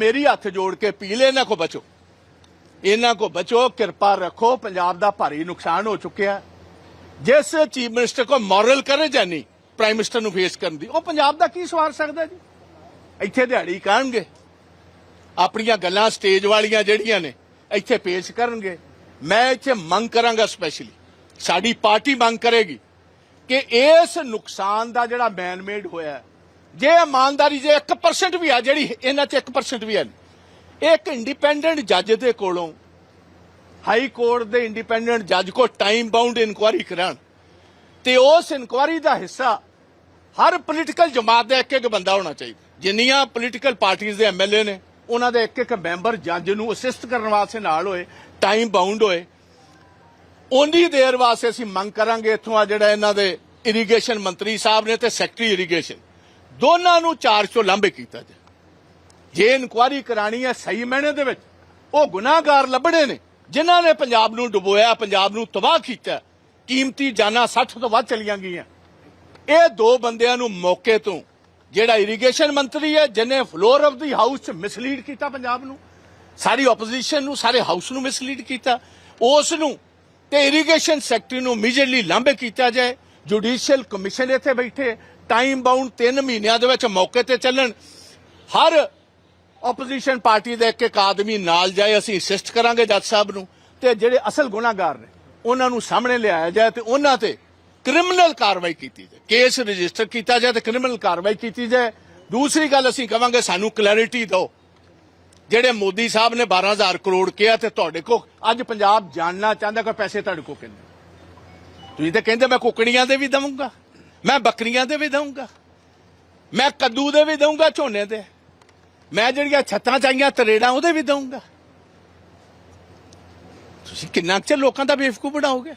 ਮੇਰੀ ਹੱਥ ਜੋੜ ਕੇ ਪੀਲੇ ਇਹਨਾਂ ਕੋ ਬਚੋ। ਇਹਨਾਂ ਕੋ ਬਚੋ, ਕਿਰਪਾ ਰੱਖੋ, ਪੰਜਾਬ ਦਾ ਭਾਰੀ ਨੁਕਸਾਨ ਹੋ ਚੁੱਕਿਆ ਜਿਸ ਚੀਫ ਮਿਨਿਸਟਰ ਕੋ ਮੋਰਲ ਕਰੇਜ ਹੈ ਨਹੀਂ, ਪ੍ਰਾਈਮ ਮਿਨਿਸਟਰ ਨੂੰ ਫੇਸ ਕਰਨ ਦੀ, ਉਹ ਪੰਜਾਬ ਦਾ ਕੀ ਸਵਾਰ ਸਕਦਾ ਜੀ? ਇੱਥੇ ਦਿਹਾੜੀ ਕਾਣਗੇ। ਆਪਣੀਆਂ ਗੱਲਾਂ ਸਟੇਜ ਵਾਲੀਆਂ ਜਿਹੜੀਆਂ ਨੇ, ਇੱਥੇ ਪੇਸ਼ ਕਰਨਗੇ। ਮੈਂ ਇੱਥੇ ਮੰਗ ਕਰਾਂਗਾ ਸਪੈਸ਼ਲੀ ਸਾਡੀ ਪਾਰਟੀ ਮੰਗ ਕਰੇਗੀ ਕਿ ਇਸ ਨੁਕਸਾਨ ਦਾ ਜਿਹੜਾ ਮੈਨਮੇਡ ਹੋਇਆ ਜੇ ਇਮਾਨਦਾਰੀ ਜੇ 1% ਵੀ ਆ, ਜਿਹੜੀ ਇਹਨਾਂ 'ਚ 1% ਵੀ ਹੈ ਇਹ ਇੱਕ ਇੰਡੀਪੈਂਡੈਂਟ ਜੱਜ ਦੇ ਕੋਲੋਂ ਹਾਈ ਕੋਰਟ ਦੇ ਇੰਡੀਪੈਂਡੈਂਟ ਜੱਜ ਕੋ ਟਾਈਮ ਬਾਉਂਡ ਇਨਕੁਆਇਰੀ ਕਰਾਣ ਤੇ ਉਸ ਇਨਕੁਆਇਰੀ ਦਾ ਹਿੱਸਾ ਹਰ ਪੋਲੀਟੀਕਲ ਜਮਾਤ ਦਾ ਇੱਕ ਇੱਕ ਬੰਦਾ ਹੋਣਾ ਚਾਹੀਦਾ। ਜਿੰਨੀਆਂ ਪੋਲੀਟੀਕਲ ਪਾਰਟੀਆਂ ਦੇ ਐਮਐਲਏ ਨੇ, ਉਹਨਾਂ ਦੇ ਇੱਕ ਇੱਕ ਮੈਂਬਰ ਜੱਜ ਨੂੰ ਅਸਿਸਟ ਕਰਨ ਵਾਸਤੇ ਨਾਲ ਹੋਏ ਟਾਈਮ ਬਾਉਂਡ ਹੋਏ। ਉਨੀ ਦੇਰ ਵਾਸਤੇ ਅਸੀਂ ਮੰਗ ਕਰਾਂਗੇ ਇੱਥੋਂ ਆ ਜਿਹੜਾ ਇਹਨਾਂ ਦੇ ਇਰੀਗੇਸ਼ਨ ਮੰਤਰੀ ਸਾਹਿਬ ਨੇ ਤੇ ਸੈਕਟਰੀ ਇਰੀਗੇਸ਼ਨ ਦੋਨਾਂ ਨੂੰ ਚਾਰਜ ਤੋਂ ਲਾਂਭੇ ਕੀਤਾ ਜਾਏ। ਜੇ ਇਨਕੁਆਇਰੀ ਕਰਾਣੀ ਹੈ ਸਹੀ ਮੈਨੇ ਦੇ ਵਿੱਚ, ਉਹ ਗੁਨਾਹਗਾਰ ਲੱਭਣੇ ਨੇ। ਜਿਨ੍ਹਾਂ ਨੇ ਪੰਜਾਬ ਨੂੰ ਡੁਬੋਇਆ, ਪੰਜਾਬ ਨੂੰ ਤਬਾਹ ਕੀਤਾ, ਕੀਮਤੀ ਜਾਨਾਂ 60 ਤੋਂ ਵੱਧ ਚਲੀਆਂ ਗਈਆਂ। ਇਹ ਦੋ ਬੰਦਿਆਂ ਨੂੰ ਮੌਕੇ ਤੋਂ ਜਿਹੜਾ ਇਰੀਗੇਸ਼ਨ ਮੰਤਰੀ ਹੈ, ਜਿਹਨੇ ਫਲੋਰ ਆਫ ਦੀ ਹਾਊਸ ਚ ਮਿਸਲੀਡ ਕੀਤਾ ਪੰਜਾਬ ਨੂੰ, ਸਾਰੀ ਆਪੋਜੀਸ਼ਨ ਨੂੰ, ਸਾਰੇ ਹਾਊਸ ਨੂੰ ਮਿਸਲੀਡ ਕੀਤਾ, ਉਸ ਨੂੰ ਤੇ ਇਰੀਗੇਸ਼ਨ ਸੈਕਟਰੀ ਨੂੰ ਇਮੀਡੀਏਟਲੀ ਲਾਂਭੇ ਕੀਤਾ ਜਾਏ। ਜੁਡੀਸ਼ੀਅਲ ਕਮਿਸ਼ਨ ਇੱਥੇ ਬੈਠੇ ਟਾਈਮ ਬਾਉਂਡ 3 ਮਹੀਨਿਆਂ ਦੇ ਵਿੱਚ ਮੌਕੇ ਤੇ ਚੱਲਣ। ਹਰ ਆਪੋਜੀਸ਼ਨ ਪਾਰਟੀ ਦੇ ਇੱਕ ਇੱਕ ਆਦਮੀ ਨਾਲ ਜਾਏ, ਅਸੀਂ ਅਸਿਸਟ ਕਰਾਂਗੇ ਜੱਜ ਸਾਹਿਬ ਨੂੰ। ਤੇ ਜਿਹੜੇ ਅਸਲ ਗੁਨਾਹਗਾਰ ਨੇ, ਉਹਨਾਂ ਨੂੰ ਸਾਹਮਣੇ ਲਿਆਇਆ ਜਾਏ ਤੇ ਉਹਨਾਂ ਤੇ ਕ੍ਰਿਮੀਨਲ ਕਾਰਵਾਈ ਕੀਤੀ ਜਾਏ। ਕੇਸ ਰਜਿਸਟਰ ਕੀਤਾ ਜਾਏ ਤੇ ਕ੍ਰਿਮੀਨਲ ਕਾਰਵਾਈ ਕੀਤੀ ਜਾਏ। ਦੂਸਰੀ ਗੱਲ ਅਸੀਂ ਕਵਾਂਗੇ, ਸਾਨੂੰ ਕਲੈਰਿਟੀ ਦਿਓ। ਜਿਹੜੇ ਮੋਦੀ ਸਾਹਿਬ ਨੇ 12000 ਕਰੋੜ ਕਿਹਾ ਤੇ ਤੁਹਾਡੇ ਕੋ ਅੱਜ ਪੰਜਾਬ ਜਾਣਨਾ ਚਾਹੁੰਦਾ ਕਿ ਪੈਸੇ ਤੁਹਾਡੇ ਕੋ ਕਿੰਨੇ? ਤੁਸੀਂ ਤਾਂ ਕਹਿੰਦੇ ਮੈਂ ਕੁਕੜੀਆਂ ਦੇ ਵੀ ਦਵਾਂਗਾ। ਮੈਂ ਬੱਕਰੀਆਂ ਦੇ ਵੀ ਦਊਂਗਾ। ਮੈਂ ਕੱਦੂ ਦੇ ਵੀ ਦਵਾਂਗਾ ਝੋਨੇ ਦੇ। ਮੈਂ ਜਿਹੜੀਆਂ ਛੱਤਾਂ ਚਾਹੀਆਂ, ਤਰੇੜਾਂ ਉਹਦੇ ਵੀ ਦਊਂਗਾ। ਤੁਸੀਂ ਕਿੰਨਾ ਕੁ ਚਿਰ ਲੋਕਾਂ ਦਾ ਬੇਵਕੂਫ ਬਣਾਓਗੇ?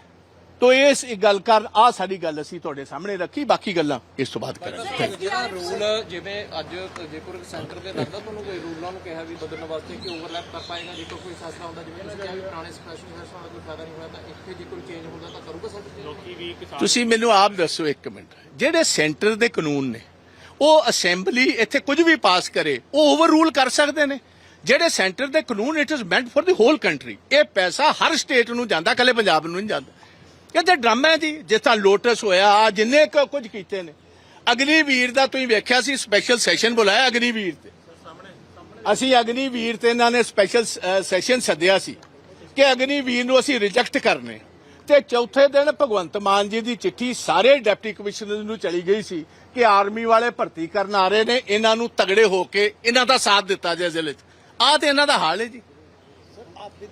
ਤੋ ਇਸ ਗੱਲ ਕਰ ਆ ਸਾਡੀ ਗੱਲ ਅਸੀਂ ਤੁਹਾਡੇ ਸਾਹਮਣੇ ਰੱਖੀ, ਬਾਕੀ ਗੱਲਾਂ ਇਸ ਤੋਂ ਬਾਅਦ ਕਰਾਂਗੇ। ਜਿਹੜਾ ਰੂਲ ਜਿਵੇਂ ਅੱਜ ਜੇਕਰ ਸੈਂਟਰ ਦੇ ਲੱਗਦਾ ਤੁਹਾਨੂੰ ਕੋਈ ਰੂਲਾਂ ਨੂੰ ਕਿਹਾ ਵੀ ਬਦਲਣ ਵਾਸਤੇ ਕਿ ਓਵਰਲੈਪ ਕਰ ਪਾਏਗਾ। ਜੇਕਰ ਕੋਈ ਫੈਸਲਾ ਹੁੰਦਾ ਜਿਵੇਂ ਤੁਸੀਂ ਕਿਹਾ ਵੀ ਪੁਰਾਣੇ ਸਪੈਸ਼ਲ ਫੈਸਲਾ ਦਾ ਕੋਈ ਫਾਇਦਾ ਨਹੀਂ ਹੋਇਆ ਤਾਂ ਇੱਥੇ ਜੇ ਕੋਈ ਚੇਂਜ ਹੁੰਦਾ ਤਾਂ ਕਰੂਗਾ ਸੈਂਟਰ ਲੋਕੀ ਵੀ ਤੁਸੀਂ ਮੈਨੂੰ ਆਪ ਦੱਸੋ ਇੱਕ ਮਿੰਟ। ਜਿਹੜੇ ਸੈਂਟਰ ਦੇ ਕਾਨੂੰਨ ਨੇ ਉਹ ਅਸੈਂਬਲੀ ਇੱਥੇ ਕੁਝ ਵੀ ਪਾਸ ਕਰੇ ਉਹ ਓਵਰ ਰੂਲ ਕਰ ਸਕਦੇ ਨੇ। ਜਿਹੜੇ ਸੈਂਟਰ ਦੇ ਕਾਨੂੰਨ it is meant for the whole country ਇਹ ਪੈਸਾ ਹਰ ਸਟੇਟ ਨੂੰ ਜਾਂਦਾ ਕੱਲੇ ਪੰਜਾਬ ਨੂੰ ਨਹੀਂ ਜਾਂਦਾ। ਇਹ ਤਾਂ ਡਰਾਮਾ ਹੈ ਜੀ। ਜਿਸ ਤਰ੍ਹਾਂ ਲੋਟਸ ਹੋਇਆ ਜਿੰਨੇ ਕੁ ਕੁਝ ਕੀਤੇ ਨੇ। ਅਗਨੀਵੀਰ ਦਾ ਤੁਸੀਂ ਵੇਖਿਆ ਸੀ ਸਪੈਸ਼ਲ ਸੈਸ਼ਨ ਬੁਲਾਇਆ ਅਗਨੀਵੀਰ ਤੇ। ਅਸੀਂ ਅਗਨੀਵੀਰ ਤੇ ਇਹਨਾਂ ਨੇ ਸਪੈਸ਼ਲ ਸੈਸ਼ਨ ਸੱਦਿਆ ਸੀ ਕਿ ਅਗਨੀਵੀਰ ਨੂੰ ਅਸੀਂ ਰਿਜੈਕਟ ਕਰਨੇ। ਤੇ ਚੌਥੇ ਦਿਨ ਭਗਵੰਤ ਮਾਨ ਜੀ ਦੀ ਚਿੱਠੀ ਸਾਰੇ ਡਿਪਟੀ ਕਮਿਸ਼ਨਰ ਨੂੰ ਚਲੀ ਗਈ ਸੀ ਕਿ ਆਰਮੀ ਵਾਲੇ ਭਰਤੀ ਕਰਨ ਆ ਰਹੇ ਨੇ ਇਹਨਾਂ ਨੂੰ ਤਗੜੇ ਹੋ ਕੇ ਇਹਨਾਂ ਦਾ ਸਾਥ ਦਿੱਤਾ ਜਾਏ ਜ਼ਿਲ੍ਹੇ 'ਚ। ਆਹ ਤੇ ਇਹਨਾਂ ਦਾ ਹਾਲ ਹੈ ਜੀ।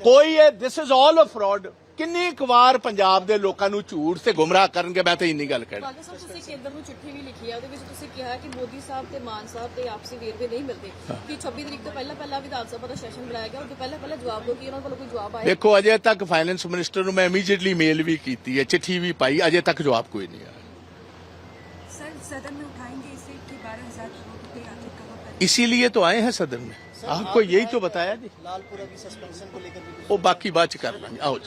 ਕੋਈ ਇਹ this is all a fraud ਕਿੰਨੀ ਕੁ ਵਾਰ ਪੰਜਾਬ ਦੇ ਲੋਕਾਂ ਨੂੰ ਝੂਠ ਤੇ ਗੁੰਮਰਾਹ ਕਰਨਗੇ ਮੈਂ ਤਾਂ ਇੰਨੀ ਗੱਲ ਕਹਿਣਾ ਬਾਕੀ ਸਾਹਿਬ ਤੁਸੀਂ ਕੇਂਦਰ ਨੂੰ ਚਿੱਠੀ ਵੀ ਲਿਖੀ ਹੈ ਉਹਦੇ ਵਿੱਚ ਤੁਸੀਂ ਕਿਹਾ ਕਿ ਮੋਦੀ ਸਾਹਿਬ ਤੇ ਮਾਨ ਸਾਹਿਬ ਦੇ ਆਪਸੀ ਵੇਰਵੇ ਨਹੀਂ ਮਿਲਦੇ ਕਿ 26 ਤਰੀਕ ਤੋਂ ਪਹਿਲਾਂ ਪਹਿਲਾਂ ਵਿਧਾਨ ਸਭਾ ਦਾ ਸੈਸ਼ਨ ਬੁਲਾਇਆ ਗਿਆ ਉਹ ਤੋਂ ਪਹਿਲਾਂ ਪਹਿਲਾਂ ਜਵਾਬ ਦਿਓ ਕਿ ਉਹਨਾਂ ਕੋਲ ਕੋਈ ਜਵਾਬ ਆਇਆ ਦੇਖੋ ਅਜੇ ਤੱਕ ਫਾਈਨੈਂਸ ਮਿਨਿਸਟਰ ਨੂੰ ਮੈਂ ਇਮੀਡੀਏਟਲੀ ਮੇਲ ਵੀ ਕੀਤੀ ਹੈ ਚਿੱਠੀ ਵੀ ਪਾਈ ਅਜੇ ਤੱਕ ਜਵਾਬ ਕੋਈ ਨਹੀਂ ਆਇਆ सर सदन में उठाएंगे इसे कि बारह हजार करोड़ रुपए आखिर कहाँ पर इसीलिए तो आए हैं सदन में आपको यही तो बताया जी लालपुरा की सस्पेंशन को लेकर भी वो बाकी बात कर लेंगे आओ जी